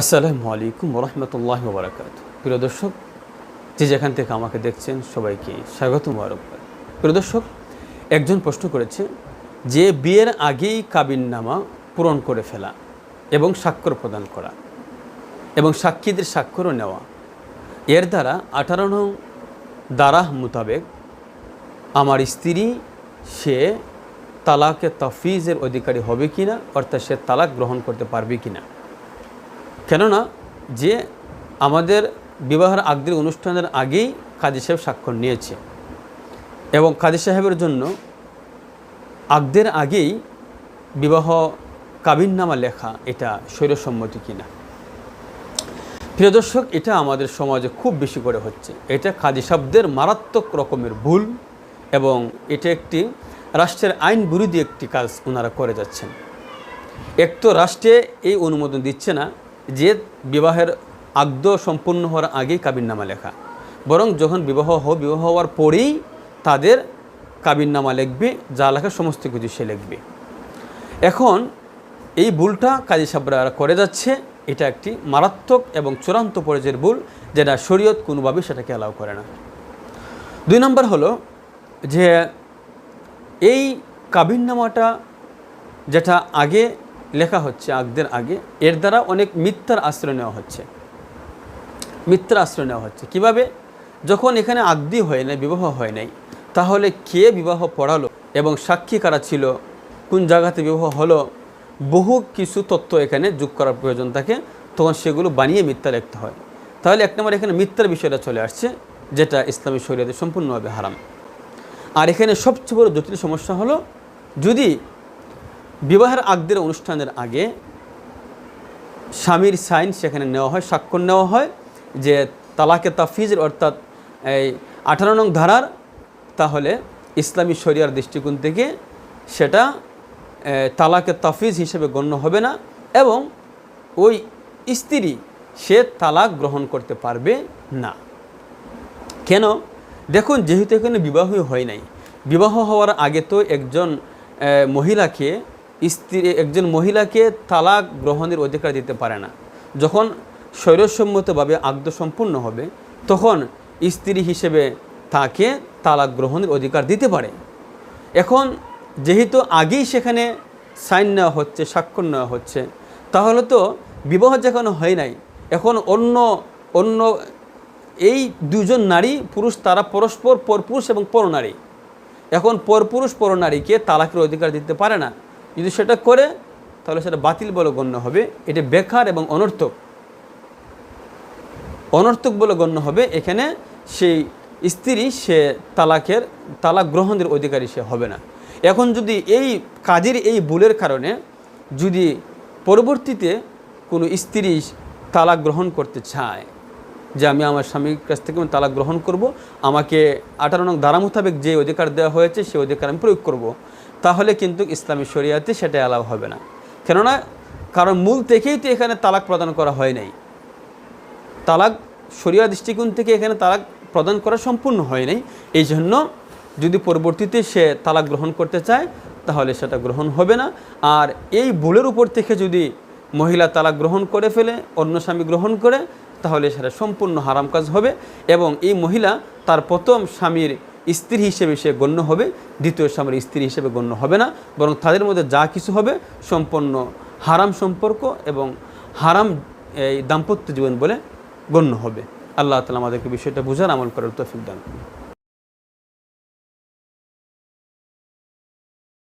আসসালামু আলাইকুম রহমতুল্লাহ বারাকাত প্রিয় দর্শক, যে যেখান থেকে আমাকে দেখছেন সবাইকে স্বাগত মোবারকবাদ প্রিয় দর্শক, একজন প্রশ্ন করেছে যে বিয়ের আগেই কাবিননামা পূরণ করে ফেলা এবং স্বাক্ষর প্রদান করা এবং সাক্ষীদের স্বাক্ষরও নেওয়া, এর দ্বারা আঠারো নং দারাহ মোতাবেক আমার স্ত্রী, সে তালাকে তফিজের অধিকারী হবে কিনা, অর্থাৎ সে তালাক গ্রহণ করতে পারবে কিনা? কেননা যে আমাদের বিবাহের আগদের অনুষ্ঠানের আগেই কাজী সাহেব স্বাক্ষর নিয়েছে। এবং কাজী সাহেবের জন্য আগদের আগেই বিবাহ কাবিননামা লেখা এটা স্বৈরসম্মতি কিনা। প্রিয় দর্শক, এটা আমাদের সমাজে খুব বেশি করে হচ্ছে। এটা কাজী শব্দের মারাত্মক রকমের ভুল এবং এটা একটি রাষ্ট্রের আইন বিরোধী একটি কাজ ওনারা করে যাচ্ছেন। এক তো রাষ্ট্রে এই অনুমোদন দিচ্ছে না যে বিবাহের আগদ সম্পূর্ণ হওয়ার আগেই কাবিননামা লেখা। বরং যখন বিবাহ হো, বিবাহ হওয়ার পরেই তাদের কাবিননামা লিখবে, যা লেখা সমস্ত কিছু সে লিখবে। এখন এই ভুলটা কাজী সাবরা করে যাচ্ছে। এটা একটি মারাত্মক এবং চূড়ান্ত পর্যায়ের ভুল, যেটা শরীয়ত কোনোভাবেই সেটাকে অ্যালাউ করে না। দুই নম্বর হলো যে এই কাবিননামাটা যেটা আগে লেখা হচ্ছে আগদের আগে। এর দ্বারা অনেক মিথ্যার আশ্রয় নেওয়া হচ্ছে। মিথ্যার আশ্রয় নেওয়া হচ্ছে। কীভাবে? যখন এখানে আগদি হয় নাই, বিবাহ হয় নাই, তাহলে কে বিবাহ পড়ালো এবং সাক্ষী কারা ছিল? কোন জায়গাতে বিবাহ হলো? বহু কিছু তথ্য এখানে যোগ করার প্রয়োজন থাকে। তখন সেগুলো বানিয়ে মিথ্যা লিখতে হয়। তাহলে এক নম্বর এখানে মিথ্যার বিষয়টা চলে আসছে, যেটা ইসলামী শরীয়তে সম্পূর্ণভাবে হারাম। আর এখানে সবচেয়ে বড় জটিল সমস্যা হলো, যদি বিবাহের আগদের অনুষ্ঠানের আগে স্বামীর সাইন সেখানে নেওয়া হয়, স্বাক্ষর নেওয়া হয় যে তালাকে তাফিজের অর্থাৎ এই আঠারো নং ধারার তাহলে ইসলামী শরিয়ার দৃষ্টিকোণ থেকে সেটা তালাকে তাফিজ হিসেবে গণ্য হবে না এবং ওই স্ত্রী সে তালাক গ্রহণ করতে পারবে না। কেন? দেখুন, যেহেতু এখানে বিবাহই হয় নাই, বিবাহ হওয়ার আগে তো একজন মহিলাকে স্ত্রী, একজন মহিলাকে তালাক গ্রহণের অধিকার দিতে পারে না। যখন স্বৈরসম্মতভাবে আগ্দ সম্পূর্ণ হবে, তখন স্ত্রী হিসেবে তাকে তালাক গ্রহণের অধিকার দিতে পারে। এখন যেহেতু আগেই সেখানে সাইন নেওয়া হচ্ছে, স্বাক্ষর নেওয়া হচ্ছে, তাহলে তো বিবাহ যেখানে হয় নাই, এখন অন্য অন্য এই দুজন নারী, পুরুষ তারা পরস্পর, পরপুরুষ এবং পরনারী। এখন পরপুরুষ, পরনারীকে তালাকের অধিকার দিতে পারে না। যদি সেটা করে, তাহলে সেটা বাতিল বলে গণ্য হবে। এটা বেকার এবং অনর্থক। অনর্থক বলে গণ্য হবে। এখানে সেই স্ত্রী, সে তালাকের, তালাক গ্রহণের অধিকারী সে হবে না। এখন যদি এই কাজের এই ভুলের কারণে যদি পরবর্তীতে কোনো স্ত্রী তালাক গ্রহণ করতে চায়, যে আমি আমার স্বামীর কাছ থেকে আমি তালাক গ্রহণ করব, আমাকে আঠারো নং ধারা মোতাবেক যে অধিকার দেওয়া হয়েছে, সেই অধিকার আমি প্রয়োগ করব তাহলে কিন্তু ইসলামী শরিয়াতে সেটা অ্যালাউ হবে না। কেননা কারণ মূল থেকেই তো এখানে তালাক প্রদান করা হয় নাই। তালাক শরিয়া দৃষ্টিকোণ থেকে এখানে তালাক প্রদান করা সম্পূর্ণ হয় নাই। এই জন্য যদি পরবর্তীতে সে তালাক গ্রহণ করতে চায়, তাহলে সেটা গ্রহণ হবে না। আর এই ভুলের উপর থেকে যদি মহিলা তালাক গ্রহণ করে ফেলে, অন্য স্বামী গ্রহণ করে, তাহলে সেটা সম্পূর্ণ হারাম কাজ হবে। এবং এই মহিলা তার প্রথম স্বামীর স্ত্রী হিসেবে সে গণ্য হবে, দ্বিতীয় স্বামীর স্ত্রী হিসেবে গণ্য হবে না, বরং তাদের মধ্যে যা কিছু হবে, সম্পন্ন হারাম সম্পর্ক এবং হারাম, এই দাম্পত্য জীবন বলে গণ্য হবে আল্লাহ তালা আমাদেরকে বিষয়টা বুঝার আমল করার তফিক দান।